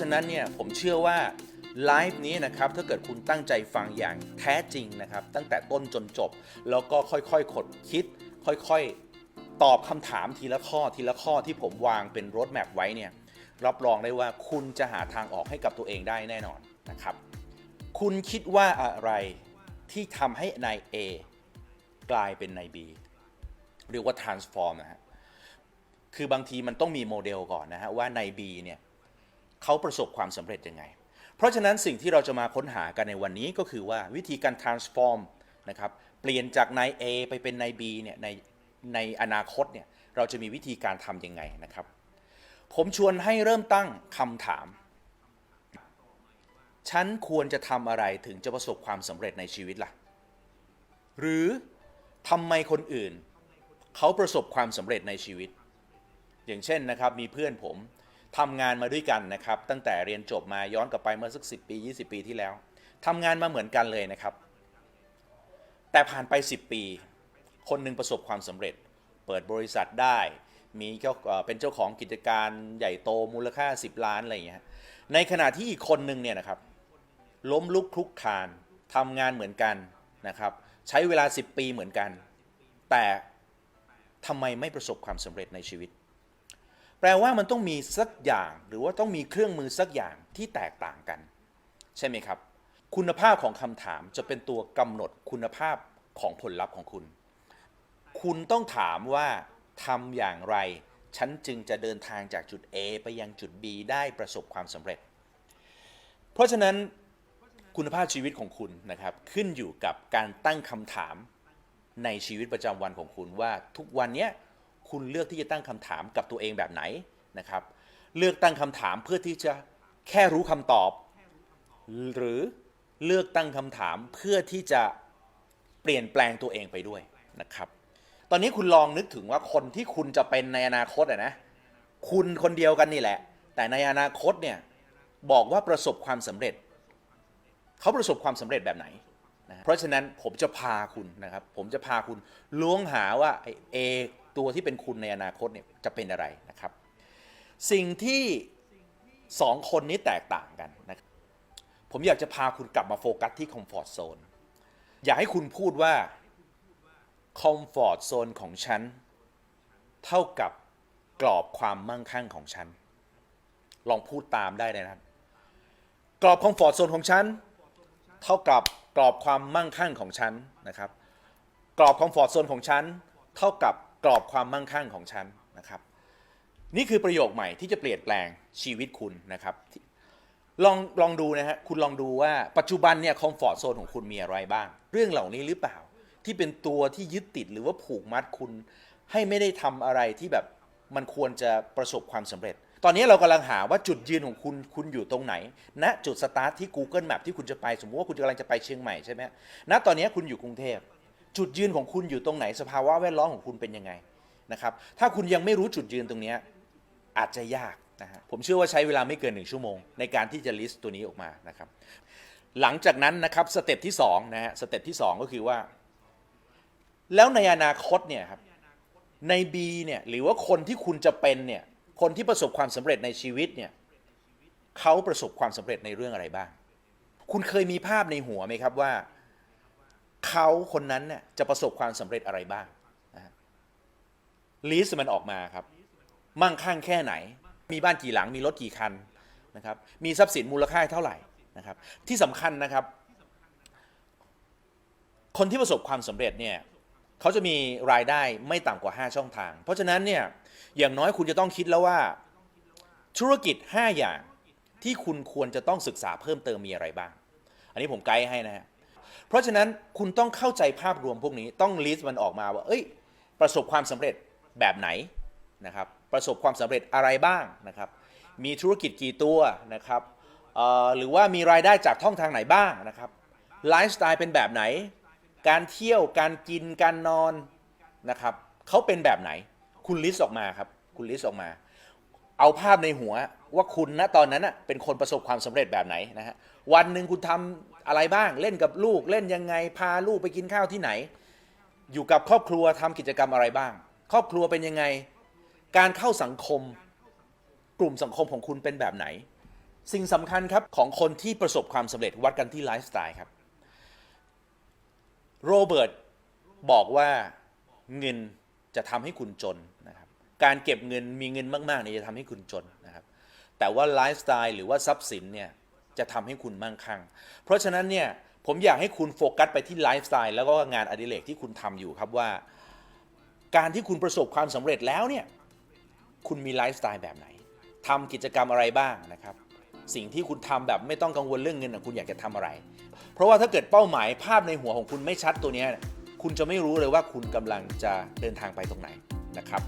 ฉะนั้นเนี่ยผมเชื่อว่าไลฟ์นี้นะครับถ้าเกิดคุณตั้งใจฟังอย่างแท้จริงนะครับ ตั้งแต่ต้นจนจบ แล้วก็ค่อยๆขดคิด ค่อยๆ ตอบคำถามทีละข้อทีละข้อที่ผมวางเป็นรถแมพไว้เนี่ยรับรองได้ว่าคุณจะหาทางออกให้กับตัวเองได้แน่นอนนะครับ คุณคิดว่าอะไรที่ทำให้นาย A กลายเป็นนาย B เรียกว่า transform นะฮะคือบางทีมันต้องมีโมเดลก่อนนะฮะว่านาย B เนี่ย เขาประสบความสำเร็จยังไง เพราะฉะนั้นสิ่งที่เราจะมาค้นหากันในวันนี้ก็คือว่าวิธีการ transform นะครับเปลี่ยนจากนาย A ไปเป็นนาย B เนี่ยในในอนาคตเนี่ยเราจะมีวิธีการทำยังไงนะครับ ผมชวนให้เริ่มตั้งคำถาม ฉันควรจะทำอะไรถึงจะประสบความสำเร็จในชีวิตล่ะ หรือทำไมคนอื่น เขาประสบความสำเร็จในชีวิต อย่างเช่นนะครับมีเพื่อนผม ทำงานมาด้วยกันนะครับ ตั้งแต่เรียนจบมาย้อนกลับไปเมื่อสักสิปี 20 ปีที่แล้วทำงานมาเหมือนกันเลยนะครับ แต่ผ่านไป 10 ปี คนหนึ่งประสบความสำเร็จ เปิดบริษัทได้ มีเจ้าเป็นเจ้าของกิจการใหญ่โตมูลค่า 10 ล้านอะไรอย่างเงี้ยในขณะที่อีกคนหนึ่งเนี่ยนะครับ ล้มลุกคลุกคลานทำงานเหมือนกันนะครับ ใช้เวลา 10 ปีเหมือนกัน แต่ทำไมไม่ประสบความสำเร็จในชีวิต แปลว่ามันต้องมีสักอย่างหรือว่าต้องมีเครื่องมือสักอย่างที่แตกต่างกัน ใช่ไหมครับ คุณภาพของคำถามจะเป็นตัวกำหนดคุณภาพของผลลัพธ์ของคุณ คุณต้องถามว่าทำอย่างไร ฉันจึงจะเดินทางจากจุด A ไปยังจุด B ได้ประสบความสำเร็จ เพราะฉะนั้นคุณภาพชีวิตของคุณนะครับขึ้นอยู่กับการตั้งคำถามในชีวิตประจำวันของคุณว่าทุกวันเนี้ย คุณเลือกที่จะตั้งคำถามกับตัวเองแบบไหนนะครับ เลือกตั้งคำถามเพื่อที่จะแค่รู้คำตอบ หรือเลือกตั้งคำถามเพื่อที่จะเปลี่ยนแปลงตัวเองไปด้วยนะครับ ตอนนี้คุณลองนึกถึงว่าคนที่คุณจะเป็นในอนาคตอะนะ คุณคนเดียวกันนี่แหละ แต่ในอนาคตเนี่ยบอกว่าประสบความสำเร็จ เขาประสบความสำเร็จแบบไหนนะเพราะฉะนั้นผมจะพาคุณนะครับ ผมจะพาคุณล้วงหาว่าไอเอ ตัวที่เป็นคุณในอนาคตเนี่ยจะเป็นอะไรนะครับ สิ่งที่สองคนนี้แตกต่างกันนะครับผมอยากจะพาคุณกลับมาโฟกัสที่คอมฟอร์ z โซนอยากให้คุณพูดว่าคอมฟอร์ z โซนของฉัน เท่ากับกรอบความมั่งคั่งของฉัน ลองพูดตามได้เลยนะครับ กรอบคอมฟอร์ z โซนของฉัน เท่ากับกรอบความมั่งคั่งของฉันนะครับ กรอบคอมฟอร์ z โซนของฉัน เท่ากับ กรอบความมั่งคั่งของฉันนะครับ นี่คือประโยคใหม่ที่จะเปลี่ยนแปลงชีวิตคุณนะครับลองลองดูนะฮะคุณลองดูว่าปัจจุบันเนี่ยคอมฟอร์ z โซนของคุณมีอะไรบ้าง เรื่องเหล่านี้หรือเปล่า ที่เป็นตัวที่ยึดติดหรือว่าผูกมัดคุณ ให้ไม่ได้ทำอะไรที่แบบมันควรจะประสบความสำเร็จ ตอนนี้เรากำลังหาว่าจุดยืนของคุณคุณอยู่ตรงไหนณจุดสตาร์ทที่ Google Map ที่คุณจะไปสมมติว่าคุณกำลังจะไปเชียงใหม่ใช่ไหมณตอนนี้คุณอยู่กรุงเทพ จุดยืนของคุณอยู่ตรงไหนสภาวะแวดล้อมของคุณเป็นยังไงนะครับ ถ้าคุณยังไม่รู้จุดยืนตรงนี้อาจจะยากนะฮะผมเชื่อว่าใช้เวลาไม่เกินหนึ่งชั่วโมง ในการที่จะลิสต์ตัวนี้ออกมานะครับ หลังจากนั้นนะครับสเต็ปที่สองนะฮะสเต็ปที่สองก็คือว่า แล้วในอนาคตเนี่ยครับใน B เนี่ยหรือว่าคนที่คุณจะเป็นเนี่ยคนที่ประสบความสำเร็จในชีวิตเนี่ยเขาประสบความสำเร็จในเรื่องอะไรบ้าง คุณเคยมีภาพในหัวไหมครับว่า เขาคนนั้นเนี่ยจะประสบความสำเร็จอะไรบ้างลิสต์มันออกมาครับ มั่งคั่งแค่ไหน มีบ้านกี่หลังมีรถกี่คันนะครับมีทรัพย์สินมูลค่าเท่าไหร่นะครับ ที่สำคัญนะครับ คนที่ประสบความสำเร็จเนี่ยเขาจะมีรายได้ไม่ต่ำกว่า 5 ช่องทาง เพราะฉะนั้นเนี่ยอย่างน้อยคุณจะต้องคิดแล้วว่าธุรกิจ 5 อย่างที่คุณควรจะต้องศึกษาเพิ่มเติมมีอะไรบ้าง อันนี้ผมไกด์ให้นะฮะ เพราะฉะนั้นคุณต้องเข้าใจภาพรวมพวกนี้ต้องลิสต์มันออกมาว่า เอ้ย ประสบความสำเร็จแบบไหนนะครับ ประสบความสำเร็จอะไรบ้างนะครับ มีธุรกิจกี่ตัวนะครับเอ่อหรือว่ามีรายได้จากท่องทางไหนบ้างนะครับไลฟ์สไตล์เป็นแบบไหน การเที่ยวการกินการนอนนะครับเขาเป็นแบบไหน คุณลิสต์ออกมาครับ คุณลิสต์ออกมา เอาภาพในหัวว่าคุณณตอนนั้นน่ะเป็นคนประสบความสำเร็จแบบไหนนะฮะวันหนึ่งคุณทำอะไรบ้างเล่นกับลูกเล่นยังไง พาลูกไปกินข้าวที่ไหน อยู่กับครอบครัวทำกิจกรรมอะไรบ้าง ครอบครัวเป็นยังไง การเข้าสังคม กลุ่มสังคมของคุณเป็นแบบไหน สิ่งสำคัญครับของคนที่ประสบความสำเร็จวัดกันที่ไลฟ์สไตล์ครับโรเบิร์ตบอกว่าเงินจะทำให้คุณจนนะครับ การเก็บเงินมีเงินมากๆเนี่ยจะทำให้คุณจนนะครับ แต่ว่าไลฟ์สไตล์หรือว่าทรัพย์สินเนี่ยจะทำให้คุณมั่งคั่ง เพราะฉะนั้นเนี่ยผมอยากให้คุณโฟกัสไปที่ไลฟ์สไตล์แล้วก็งานอดิเรกที่คุณทำอยู่ครับว่า การที่คุณประสบความสำเร็จแล้วเนี่ยคุณมีไลฟ์สไตล์แบบไหนทำกิจกรรมอะไรบ้างนะครับ สิ่งที่คุณทำแบบไม่ต้องกังวลเรื่องเงินนะคุณอยากจะทำอะไร เพราะว่าถ้าเกิดเป้าหมายภาพในหัวของคุณไม่ชัดตัวเนี้ยคุณจะไม่รู้เลยว่าคุณกำลังจะเดินทางไปตรงไหนนะครับ